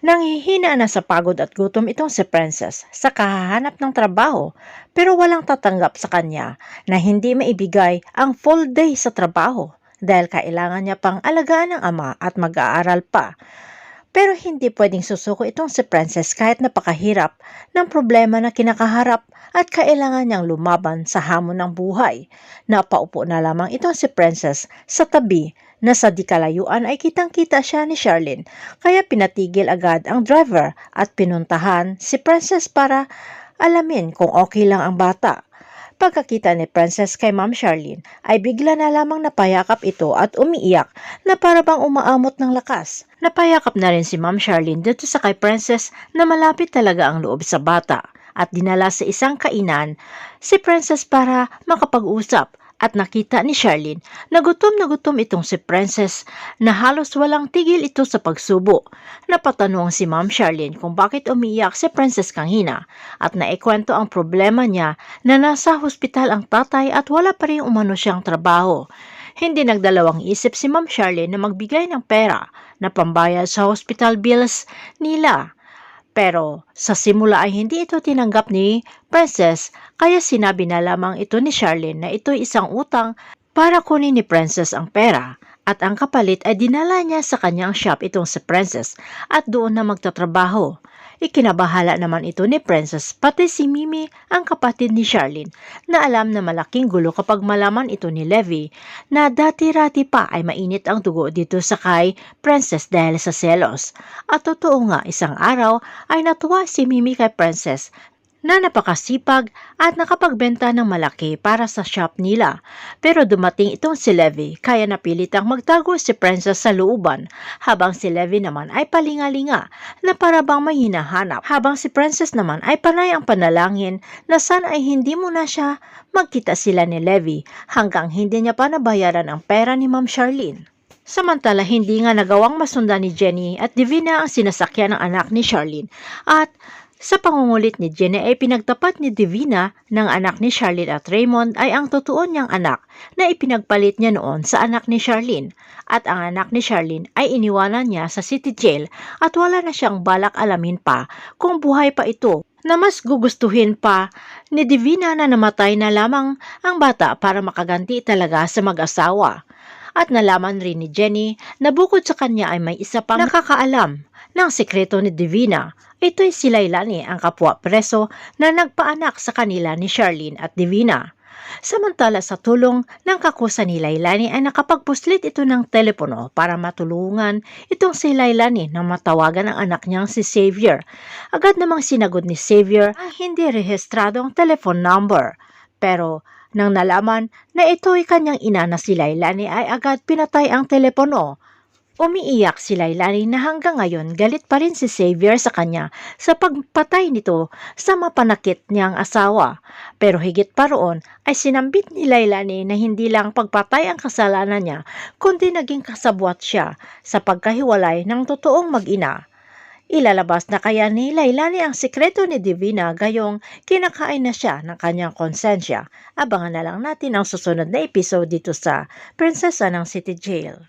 Nanghihina na sa pagod at gutom itong si Princess sa kahahanap ng trabaho pero walang tatanggap sa kanya na hindi maibigay ang full day sa trabaho dahil kailangan niya pang alagaan ng ama at mag-aaral pa. Pero hindi pwedeng susuko itong si Princess kahit napakahirap ng problema na kinakaharap at kailangan niyang lumaban sa hamon ng buhay. Napaupo na lamang itong si Princess sa tabi na sa di kalayuan ay kitang-kita siya ni Charlene kaya pinatigil agad ang driver at pinuntahan si Princess para alamin kung okay lang ang bata. Pagkakita ni Princess kay Ma'am Charlene ay bigla na lamang napayakap ito at umiiyak na para bang umaamot ng lakas. Napayakap na rin si Ma'am Charlene dito sa kay Princess na malapit talaga ang loob sa bata at dinala sa isang kainan si Princess para makapag-usap at nakita ni Charlene na gutom na gutom itong si Princess na halos walang tigil ito sa pagsubo. Napatanong si Ma'am Charlene kung bakit umiiyak si Princess kanina at naikwento ang problema niya na nasa hospital ang tatay at wala pa rin umano siyang trabaho. Hindi nagdalawang isip si Ma'am Charlene na magbigay ng pera na pambayad sa hospital bills nila. Pero sa simula ay hindi ito tinanggap ni Princess kaya sinabi na lamang ito ni Charlene na ito'y isang utang para kunin ni Princess ang pera at ang kapalit ay dinala niya sa kanyang shop itong si Princess at doon na magtatrabaho. Ikinabahala naman ito ni Princess pati si Mimi ang kapatid ni Charlene na alam na malaking gulo kapag malaman ito ni Levi na dati-rati pa ay mainit ang dugo dito sa kay Princess dahil sa selos. At totoo nga isang araw ay natuwa si Mimi kay Princess na napakasipag at nakapagbenta ng malaki para sa shop nila. Pero dumating itong si Levi kaya napilitang magtago si Princess sa looban habang si Levi naman ay palingalinga na para bang may hinahanap habang si Princess naman ay panay ang panalangin na sana ay hindi mo na siya magkita sila ni Levi hanggang hindi niya pa nabayaran ang pera ni Ma'am Charlene. Samantala, hindi nga nagawang masundan ni Jenny at Divina ang sinasakyan ng anak ni Charlene at sa pangungulit ni Jenny ay pinagtapat ni Divina ng anak ni Charlene at Raymond ay ang totoo niyang anak na ipinagpalit niya noon sa anak ni Charlene at ang anak ni Charlene ay iniwanan niya sa city jail at wala na siyang balak alamin pa kung buhay pa ito na mas gugustuhin pa ni Divina na namatay na lamang ang bata para makaganti talaga sa mag-asawa. At nalaman rin ni Jenny na bukod sa kanya ay may isa pang nakakaalam ng sekreto ni Divina. Ito'y si Lailani ang kapwa preso na nagpaanak sa kanila ni Charlene at Divina. Samantala sa tulong ng kakusa ni Lailani ay nakapagpuslit ito ng telepono para matulungan itong si Lailani na matawagan ang anak niyang si Xavier. Agad namang sinagod ni Xavier ang hindi rehistradong telephone number. Pero nang nalaman na ito'y kanyang ina na si Lailani ay agad pinatay ang telepono. Umiiyak si Lailani na hanggang ngayon galit pa rin si Xavier sa kanya sa pagpatay nito sa mapanakit niyang asawa. Pero higit pa roon ay sinambit ni Lailani na hindi lang pagpatay ang kasalanan niya kundi naging kasabwat siya sa pagkahiwalay ng totoong mag-ina. Ilalabas na kaya ni Lailani ang sikreto ni Divina gayong kinakain na siya ng kanyang konsensya. Abangan na lang natin ang susunod na episode dito sa Prinsesa ng City Jail.